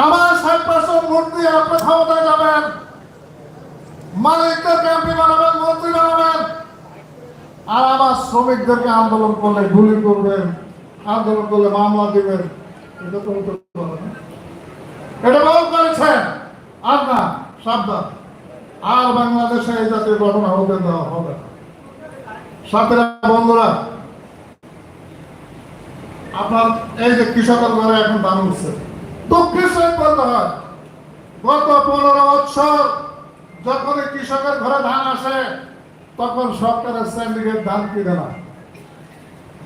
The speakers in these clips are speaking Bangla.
আমার ষাট পার্সেন্ট আপনি ক্ষমতায় যাবেন। মালিকদেরকে এমপি বানাবেন, মন্ত্রী বানাবেন। আর আমার শ্রমিকদেরকে আন্দোলন করলে, গুলি করবেন আন্দোলন করলে মামলা দিবেন এটা তো। এটা বল করেছেন। আর সাবধান। আর বাংলাদেশে এই জাতীয় ঘটনা হতে দেওয়া হবে না। বন্ধুরা, আপনার এই যে কৃষকের ঘরে এখন ধান উঠছে। দুঃখের সহিত বলতে হয়। গত পনেরো বছর যখন কৃষকের ঘরে ধান আসে, তখন সরকারের সিন্ডিকেট ধান কিনে না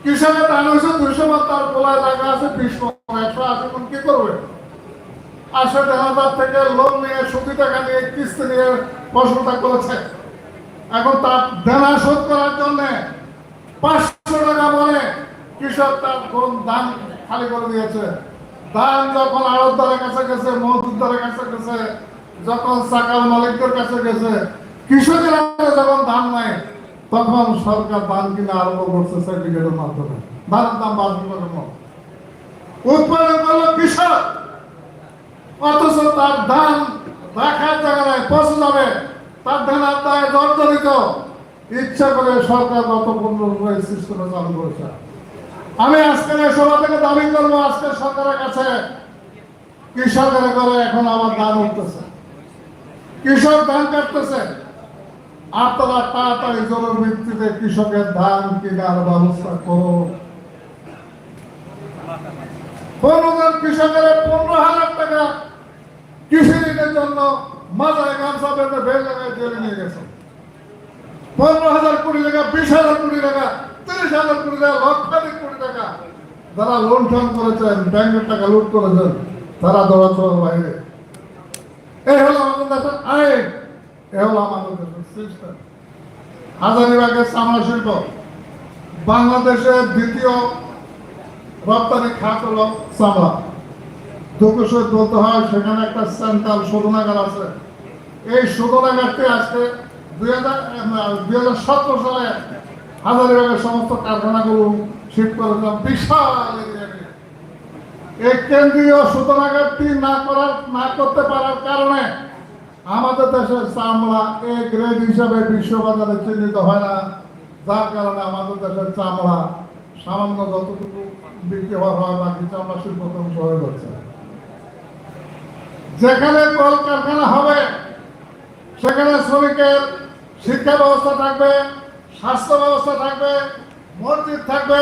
কৃষকের ধান হয়েছে দুইশো তার গোলায় জায়গা আছে বিশ একশো আশি মন, কি করবে? আশি হাজার থেকে লোন নিয়ে, সুদি টাকা নিয়ে, কিস্তি নিয়ে ফসলটা করেছে। এখন তার দেনা শোধ করার জন্য পাঁচশো টাকা বলে কৃষক তার কোন ধান খালি করে দিয়েছে। ধান যখন আড়তদারের কাছে গেছে মজদুরদারের কাছে গেছে যখন সাকাল মালিকদের কাছে গেছে কৃষকের যখন ধান নাই, তখন সরকার ধান কিনে আরম্ভ করছে সার্টিফিকেটের মাধ্যমে। দাম উৎপাদন করল কৃষক। অথচ তার ধান রাখার জায়গায় পচে যাবে। তার ধানের দায় জর্জরিত। ইচ্ছা করে সরকার গত পনেরো সিস্টেম চালু করেছে। আমি আজকের এই সভা থেকে দাবি করব, আজকে সরকারের কাছে কৃষকের করে এখন আবার ধান উঠতেছে। কৃষক ধান কাটতেছে। আপনারা তাড়াতাড়ি জলের ভিত্তিতে কৃষকের ধান কেনার ব্যবস্থা পনেরো কৃষকের পনেরো হাজার টাকা কৃষি ঋণের জন্য মাথায় গামছা বেঁধে বের জায়গায় জেলে নিয়ে গেছে। পনেরো হাজার কোটি টাকা, বিশ হাজার কোটি টাকা তিরিশ হাজার কোটি টাকা, লক্ষাধিক কোটি টাকা। করেছেন ব্যাংকের টাকা লুট করেছেন তারা বাইরে। এই হলো আমাদের দেশের আইন। এ হলো আমাদের দেশের সিস্টেম হাজারিবাগের চামড়া শিল্প। বাংলাদেশের দ্বিতীয় রপ্তানি খাত হলো চামড়া। সহিত বলতে হয়, সেখানে একটা সেন্ট্রাল শোধনাগার আছে। এই শোধনাগারটি আজকে দুই হাজার দুই হাজার সতেরো সালে হাজারিবাগের সমস্ত কারখানাগুলো শিফট করেছিলাম। বিশাল এই কেন্দ্রীয় শোধনাগারটি না করার, না করতে পারার কারণে আমাদের দেশের চামড়া এ গ্রেড হিসাবে বিশ্ববাজারে চিহ্নিত হয় না। যার কারণে আমাদের দেশের চামড়া সামান্য যতটুকু বিক্রি হওয়ার হয়, বাকি চামড়া শিল্প ধ্বংস হয়ে যাচ্ছে। যেখানে কলকারখানা হবে, সেখানে শ্রমিকের শিক্ষা ব্যবস্থা থাকবে। স্বাস্থ্য ব্যবস্থা থাকবে, মসজিদ থাকবে,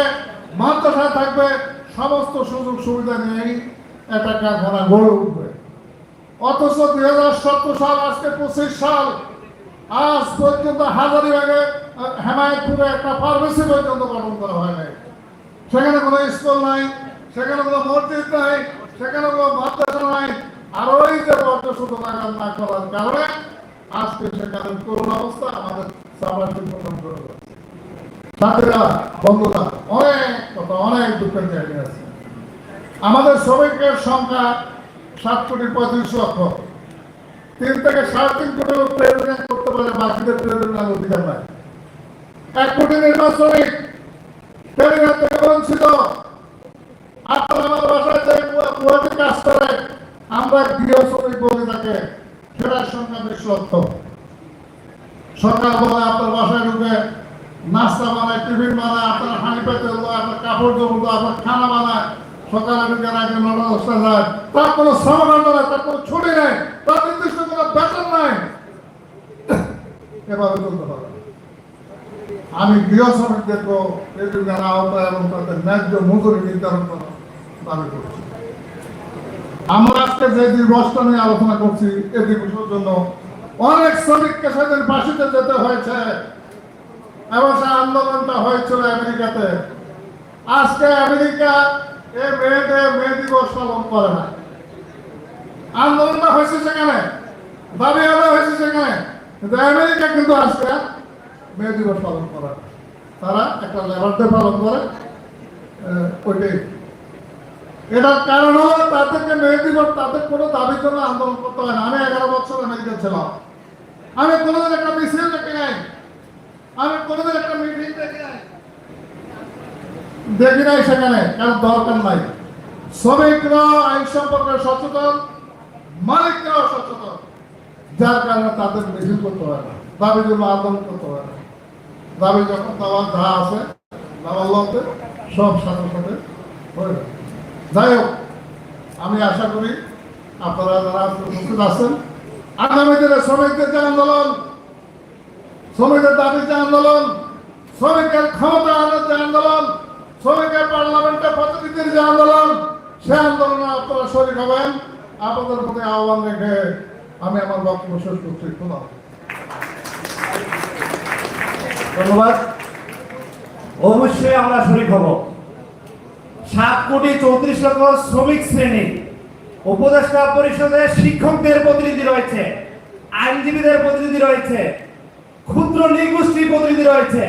মাদ্রাসা থাকবে, সমস্ত সুযোগ সুবিধা নিয়েই একটা কারখানা গড়ে উঠবে। অথচ দুই হাজার সতেরো সাল, আজকে পঁচিশ সাল, আজ পর্যন্ত হাজারিবাগে হেমায়তপুরে একটা ফার্মেসি পর্যন্ত গঠন করা হয় নাই। সেখানে কোনো স্কুল নাই, সেখানে কোনো মসজিদ নাই, সেখানে কোনো মাদ্রাসা নাই। আর ওই যে বর্জ্য শুধু না করার কারণে আজকে সেখানে করুণ অবস্থা আমাদের আমাদের শ্রমিকের সংখ্যা সাত কোটি পঁয়ত্রিশ লক্ষ। তিন থেকে সাড়ে তিন কোটি করতে পারে, বাকিদের প্রেরণার অধিকার নাই। এক কোটি নির্বাচনিক প্রেরণা থেকে বঞ্চিত কাজ করে, আমরা গৃহ শ্রমিক বলে থাকে সেটার সংখ্যা বিশ লক্ষ। সকাল বলে আপনার বাসায় ঢুকে নাস্তা বানায়, টিফিন বানায়, আপনার হাঁড়ি পেতে আপনার কাপড় জমতো আপনার খানা বানায়, সকালে ঢুকে রাখে নটা দশটা যায়। তার কোনো শ্রমকাণ্ড নাই, তার কোনো ছুটি নেই, তার নির্দিষ্ট কোনো বেতন নাই। এভাবে চলতে পারে আমি গৃহ শ্রমিকদেরকেও এই যুগের আওতায় এবং তাদের ন্যায্য মজুরি নির্ধারণ করার দাবি করছি। আমরা আজকে যে দিবসটা নিয়ে আলোচনা করছি এই দিবসের জন্য অনেক শ্রমিককে সেদিন ফাঁসিতে যেতে হয়েছে। এবং সে আন্দোলনটা হয়েছিল আমেরিকাতে। আজকে আমেরিকা এ মেয়েতে মে দিবস পালন করে না। আন্দোলনটা হয়েছে সেখানে দাবি আদায় হয়েছে সেখানে। কিন্তু আমেরিকা কিন্তু আজকে মে দিবস পালন করে তারা একটা লেবার পালন করে ওইটাই। এটার কারণ হলো তাদেরকে মে দিবস তাদের কোনো দাবির জন্য আন্দোলন করতে হয় না। আমি এগারো বছর আমেরিকা ছিলাম। আমি কোনোদিন একটা মিছিল দেখি নাই। আমি কোনোদিন একটা মিটিং দেখি নাই। দেখি নাই সেখানে, কারণ দরকার নাই। শ্রমিকরা, আইন সম্পর্কে সচেতন, মালিকরাও সচেতন। যার কারণে তাদের মিছিল করতে হয় না দাবিগুলো আন্দোলন করতে হয় না। দাবি যখন দেওয়ার ধা আছে দেওয়ার লতে সব সাথে সাথে হয়ে যাবে যাই হোক আমি আশা করি আপনারা যারা উপস্থিত আছেন, আগামী দিনে শ্রমিকদের যে আন্দোলন, শ্রমিকদের দাবি যে আন্দোলন শ্রমিকের ক্ষমতা আনার যে আন্দোলন, শ্রমিকের পার্লামেন্টে প্রতিনিধির যে আন্দোলন, সে আন্দোলনে আপনারা শরীর হবেন। আপনাদের প্রতি আহ্বান রেখে আমি আমার বক্তব্য শেষ করছি। হাফেজ। ধন্যবাদ। অবশ্যই আমরা শরীর হব। সাত কোটি চৌত্রিশ লক্ষ শ্রমিক শ্রেণি। উপদেষ্টা পরিষদে শিক্ষকদের প্রতিনিধি রয়েছে, আইনজীবীদের প্রতিনিধি রয়েছে, ক্ষুদ্র নৃগোষ্ঠীর প্রতিনিধি রয়েছে,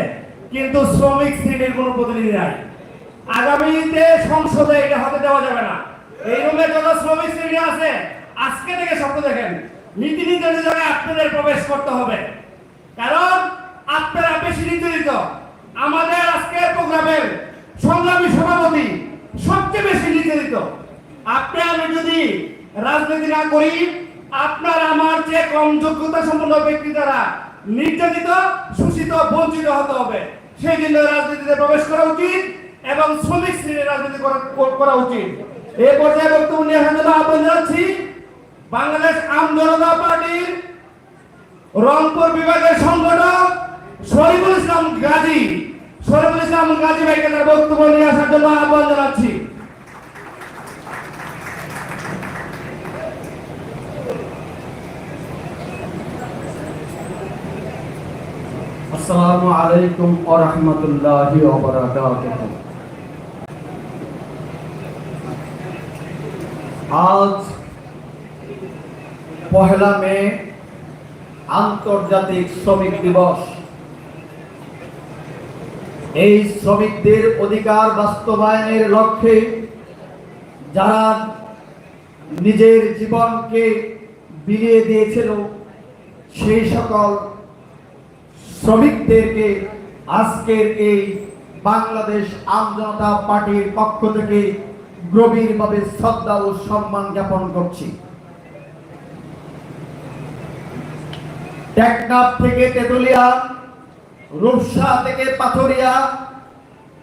কিন্তু শ্রমিক শ্রেণির কোনো প্রতিনিধি নাই। আগামীতে সংসদে এটা হতে দেওয়া যাবে না। এই রুমে যত শ্রমিক শ্রেণি আছে, আজকে থেকে শব্দ দেখেন, নীতি নির্ধারিত জায়গায় আপনাদের প্রবেশ করতে হবে। কারণ আপনারা বেশি নির্ধারিত। আমাদের আজকের প্রোগ্রামের সংগ্রামী সভাপতি সবচেয়ে বেশি নির্ধারিত আপনি আমি যদি রাজনীতি না করি, আপনার আমার যে কম যোগ্যতা সম্পন্ন ব্যক্তি দ্বারা নির্যাতিত, শোষিত, বঞ্চিত হতে হবে। সেই জন্য রাজনীতিতে প্রবেশ করা উচিত এবং শ্রমিক শ্রেণির রাজনীতি করা- উচিত। এ পর্যায়ে বক্তব্য নিয়ে আহ্বান জানাচ্ছি, বাংলাদেশ আম জনতা পার্টির রংপুর বিভাগের সংগঠক শরীফুল ইসলাম গাজী। শরীফুল ইসলাম গাজী ভাইকে তার বক্তব্য নিয়ে আসার জন্য আহ্বান জানাচ্ছি। আসসালামু আলাইকুম ওয়া রাহমাতুল্লাহি আজ পহেলা মে আন্তর্জাতিক শ্রমিক দিবস। এই শ্রমিকদের অধিকার বাস্তবায়নের লক্ষ্যে যারা নিজের জীবনকে বিলিয়ে দিয়েছিল, সেই সকল শ্রমিকদেরকে আজকের এই বাংলাদেশ আম জনতা পার্টির পক্ষ থেকে গভীরভাবে শ্রদ্ধা ও সম্মান জ্ঞাপন করছি। টেকনাফ থেকে তেতুলিয়া রূপসা থেকে পাথরিয়া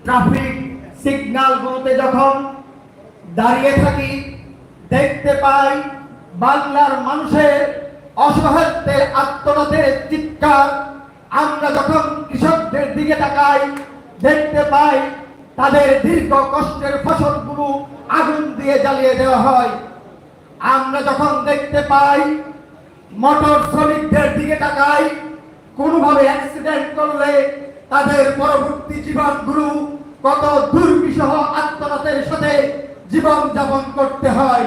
ট্রাফিক সিগন্যালগুলোতে যখন দাঁড়িয়ে থাকি, দেখতে পাই বাংলার মানুষের অসহায়ত্বের আত্মনাথের চিৎকার। আমরা যখন কৃষকদের দিকে তাকাই, দেখতে পাই তাদের দীর্ঘ কষ্টের ফসলগুলো আগুন দিয়ে জ্বালিয়ে দেওয়া হয়। আমরা যখন দেখতে পাই, মোটর শ্রমিকদের দিকে তাকাই কোনোভাবে অ্যাক্সিডেন্ট করলে তাদের পরবর্তী জীবনগুলো কত দুর্বিষহ আত্মনাথের সাথে জীবন যাপন করতে হয়।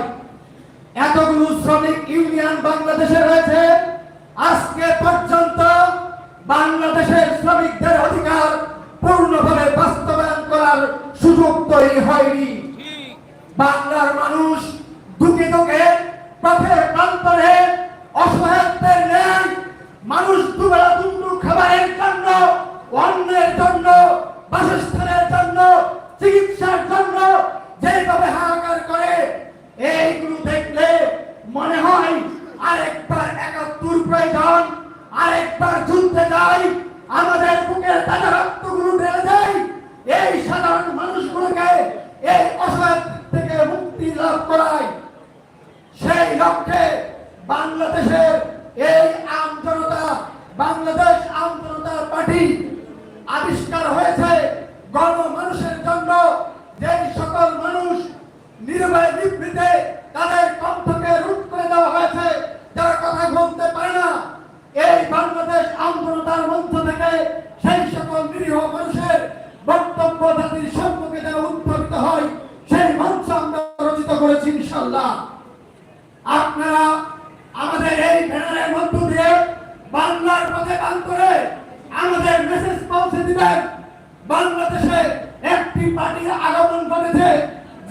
এতগুলো শ্রমিক ইউনিয়ন বাংলাদেশে রয়েছে। আজকে পর্যন্ত বাংলাদেশের শ্রমিকদের অধিকার পূর্ণভাবে বাস্তবায়ন করার সুযোগ তৈরি হয়নি। বাংলার মানুষ যাই আমাদের বুকের তাজা রক্তগুলো ঢেলে যায় এই সাধারণ মানুষগুলোকে এই অসহায় থেকে মুক্তি লাভ করায়। সেই লক্ষ্যে বাংলাদেশের এই আম জনতা, বাংলাদেশ আম জনতা পার্টি আবিষ্কার হয়েছে। গণ মানুষের জন্য যে সকল মানুষ নির্ভয় নিবৃতে তাদের কণ্ঠকে রুট করে দেওয়া হয়েছে, যারা কথা বলতে পারে না বাংলাদেশ আন্দোলনতার মধ্য থেকে সেই সকল নিরীহ মানুষের বক্তব্য জাতির সম্মুখে যেন উত্থাপিত হয়, সেই মঞ্চ আমরা রচিত করেছি ইনশাল্লাহ আপনারা আমাদের এই ব্যানারের মধ্য দিয়ে বাংলার পথে গান করে আমাদের মেসেজ পৌঁছে দিবেন। বাংলাদেশে একটি পার্টির আগমন ঘটেছে।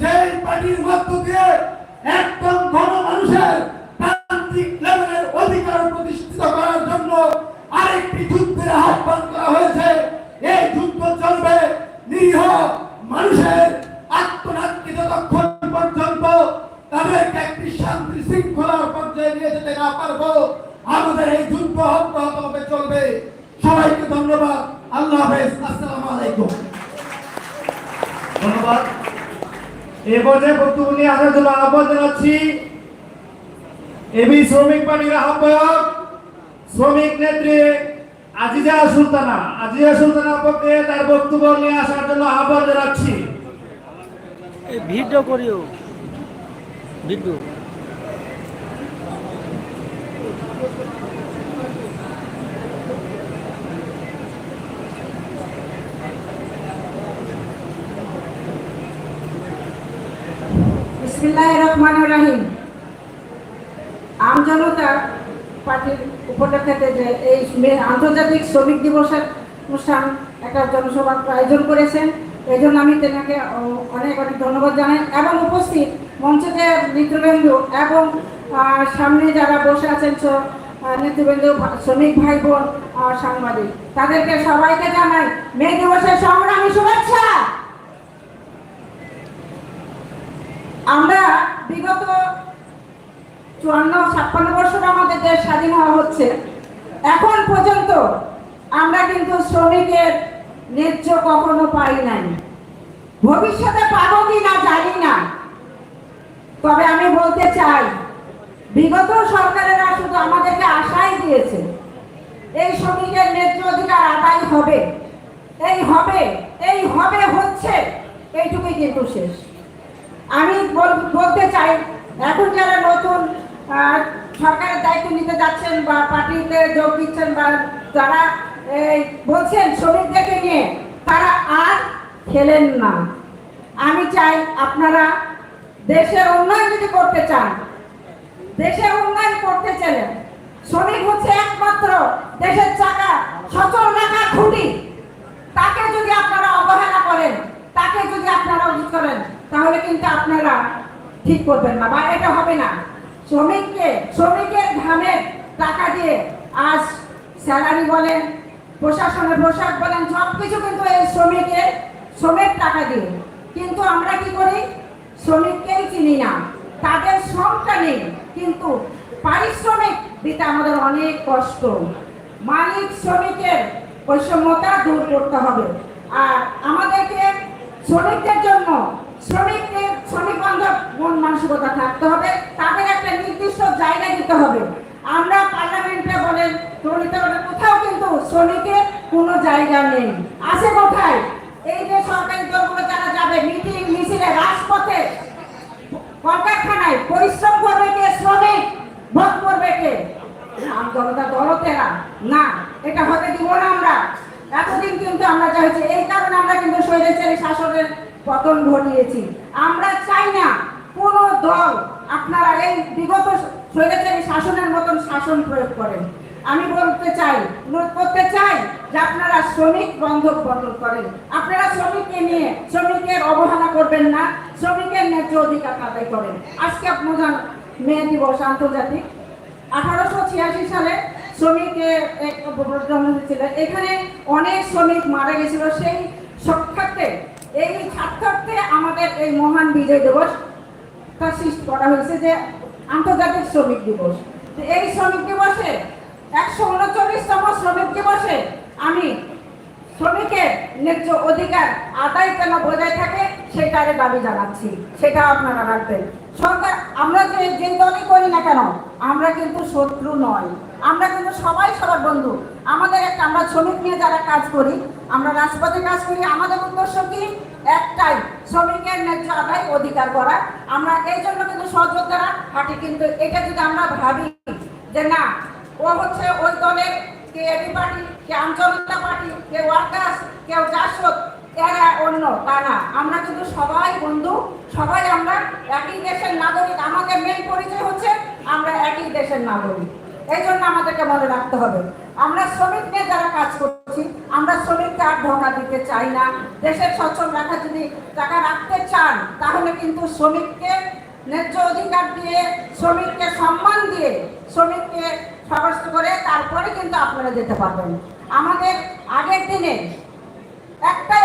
যেই পার্টির মধ্য দিয়ে একদম ঘন মানুষের মানুষের আত্মনাত্মী যতক্ষণ পর্যন্ত তাদেরকে একটি শান্তি শৃঙ্খলার পর্যায়ে নিয়ে যেতে না পারব। আমাদের এই যুদ্ধ অব্যাহতভাবে চলবে। সবাইকে ধন্যবাদ। আল্লাহ হাফেজ। আসসালামু আলাইকুম। ধন্যবাদ। এ পর্যায়ে বক্তব্য আসার জন্য আহ্বান জানাচ্ছি এবি শ্রমিক পানির আহ্বায়ক, শ্রমিক নেত্রী আজিজা সুলতানা আজিজা সুলতানার পক্ষে তার বক্তব্য নিয়ে আসার জন্য আহ্বান জানাচ্ছি। এই ভিডিও করিও। ভিডিও। বিসমিল্লাহ রহমান রাহিম। আমজনতা পার্টির উপলক্ষে যে এই আন্তর্জাতিক শ্রমিক দিবসের অনুষ্ঠান একটা জনসভার আয়োজন করেছেন। এই জন্য আমি তেনাকে অনেক অনেক ধন্যবাদ জানাই এবং উপস্থিত মঞ্চে যে নেতৃবৃন্দ এবং সামনে যারা বসে আছেন আহ, শ্রমিক ভাই বোন সাংবাদিক তাদেরকে সবাইকে জানাই মে দিবসের সংগ্রামী শুভেচ্ছা। আমরা বিগত চুয়ান্ন, ছাপ্পান্ন বছর আমাদের দেশ স্বাধীন হওয়া হচ্ছে। এখন পর্যন্ত আমরা কিন্তু শ্রমিকের ন্যায্য কখনো পাই নাই। ভবিষ্যতে পাবো কি না জানি না। তবে আমি বলতে চাই, বিগত সরকারেরা শুধু আমাদেরকে আশাই দিয়েছে, এই শ্রমিকের ন্যায্য অধিকার আদায় হবে, এই হবে এই হবে, হচ্ছে, এইটুকুই কিন্তু শেষ। আমি বল- বলতে চাই, এখন যারা নতুন সরকারের দায়িত্ব নিতে যাচ্ছেন বা পার্টিতে যোগ দিচ্ছেন বা যারা বলছেন শ্রমিকদেরকে নিয়ে, তারা আর খেলেন না। আমি চাই আপনারা দেশের উন্নয়ন যদি করতে চান, দেশের উন্নয়ন করতে চাইলেন শ্রমিক হচ্ছে একমাত্র দেশের চাকা, সচল রাখার খুঁটি। তাকে যদি আপনারা অবহেলা করেন, তাকে যদি আপনারা উচিত করেন, তাহলে কিন্তু আপনারা ঠিক করবেন না বা এটা হবে না। শ্রমিককে, শ্রমিকের ঘামের টাকা দিয়ে আজ স্যালারি বলেন, প্রশাসনের পোশাক বলেন সব কিছু কিন্তু এই শ্রমিকের শ্রমের টাকা দিয়ে। কিন্তু আমরা কি করি? শ্রমিককেই চিনি না। তাদের শ্রমটা নেই, কিন্তু পারিশ্রমিক দিতে আমাদের অনেক কষ্ট। মালিক শ্রমিকের বৈষম্যতা দূর করতে হবে। আর আমাদেরকে শ্রমিকদের জন্য শ্রমিকদের, শ্রমিক বান্ধব, মন মানসিকতা থাকতে হবে। তাদের একটা নির্দিষ্ট জায়গা দিতে হবে। আমরা পার্লামেন্টে বলেন তরিতে কোথাও কিন্তু শ্রমিকের কোনো জায়গা নেই। আছে কোথায়? এই যে সরকারি দলগুলো যারা যাবে, মিটিং, মিছিলে, রাজপথে, কলকারখানায় পরিশ্রম করবে কে? শ্রমিক। ভোগ করবে কে? জনতা দলতেরা। না, এটা হতে দিব না আমরা। এতদিন কিন্তু আমরা চাইছি এই কারণে আমরা কিন্তু স্বৈরাচারী শাসনের পতন ঘটিয়েছি। আমরা চাই না কোন দল আপনারা এই বিগত স্বৈরাচারী শাসনের মতন শাসন প্রয়োগ করেন। আমি বলতে চাই, অনুরোধ করতে চাই যে আপনারা শ্রমিক বন্ধক বন্ধ করেন। আপনারা শ্রমিককে নিয়ে শ্রমিকের অবহেলা করবেন না, শ্রমিকের ন্যায্য অধিকার আদায় করেন। আজকে আপনার মে দিবস আন্তর্জাতিক। আঠারোশো ছিয়াশি সালে শ্রমিকের জন্ম হয়েছিল এখানে অনেক শ্রমিক মারা গেছিল। সেই সাক্ষাৎে এই সাক্ষাৎে আমাদের এই মহান বিজয় দিবস তা সৃষ্টি করা হয়েছে যে আন্তর্জাতিক শ্রমিক দিবস। এই শ্রমিক দিবসে, একশো উনচল্লিশতম শ্রমিক দিবসে আমি শ্রমিকের ন্যায্য অধিকার আদায় যেন বজায় থাকে সেটার দাবি জানাচ্ছি। সেটা আপনারা রাখবেন। সরকার, আমরা যে যে দলই করি না কেন আমরা কিন্তু শত্রু নয় আমরা কিন্তু সবাই সবার বন্ধু। আমাদের একটা, আমরা শ্রমিক নিয়ে যারা কাজ করি, আমরা রাজপথে কাজ করি, আমাদের উদ্দেশ্য কি? একটাই, শ্রমিকের ন্যায্য আদায় অধিকার করা। আমরা এই জন্য কিন্তু সহযোদ্ধারা হাঁটি কিন্তু এটা যদি আমরা ভাবি যে না, ও হচ্ছে ওই দলের, কে এবি পার্টি, কে আঞ্চলিকতা পার্টি, কে ওয়ার্কার্স কেউ জাসদ এরা অন্য, তা না। আমরা কিন্তু সবাই বন্ধু, সবাই আমরা একই দেশের নাগরিক। আমাদের মেন পরিচয় হচ্ছে আমরা একই দেশের নাগরিক। এই জন্য আমাদেরকে মনে রাখতে হবে। আমরা শ্রমিক নিয়ে যারা কাজ করছি, আমরা শ্রমিককে আর ধোকা দিতে চাই না। দেশের সচ্ছল রাখা যদি টাকা রাখতে চান, তাহলে কিন্তু শ্রমিককে ন্যায্য অধিকার দিয়ে, শ্রমিককে সম্মান দিয়ে, শ্রমিককে সদস্য করে তারপরে কিন্তু আপনারা যেতে পারবেন। আমাদের আগের দিনে একটাই